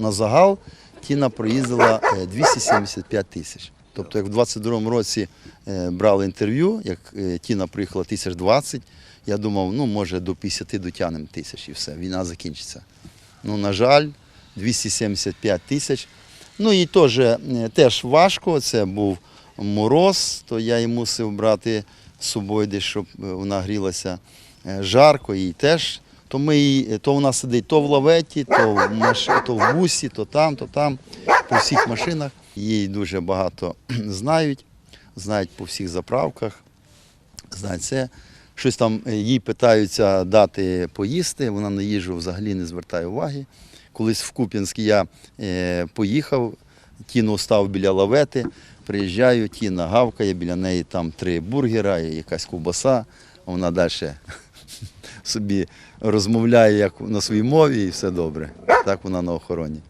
на загал Тіна проїздила е, 275 тисяч. Тобто, як в 22-му році е, брали інтерв'ю, як е, Тіна приїхала 1020, я думав, ну може до 50 дотягнемо тисяч і все, війна закінчиться. Ну, на жаль, 275 тисяч. Ну і теж, е, теж важко. Це був мороз, то я її мусив брати з собою, десь, щоб е, вона грілася Е, жарко, їй теж. То ми то вона сидить то в лаветі, то в маш... то в бусі, то там, то там, по всіх машинах. Її дуже багато знають, знають по всіх заправках, знають це. Щось там е, їй питаються дати поїсти, вона на їжу взагалі не звертає уваги. Колись в Куп'янськ я е, поїхав, Тіну став біля лавети, приїжджаю, Тіна гавкає, біля неї там три бургера якась ковбаса, вона далі собі розмовляє як на своїй мові і все добре. Так вона на охороні.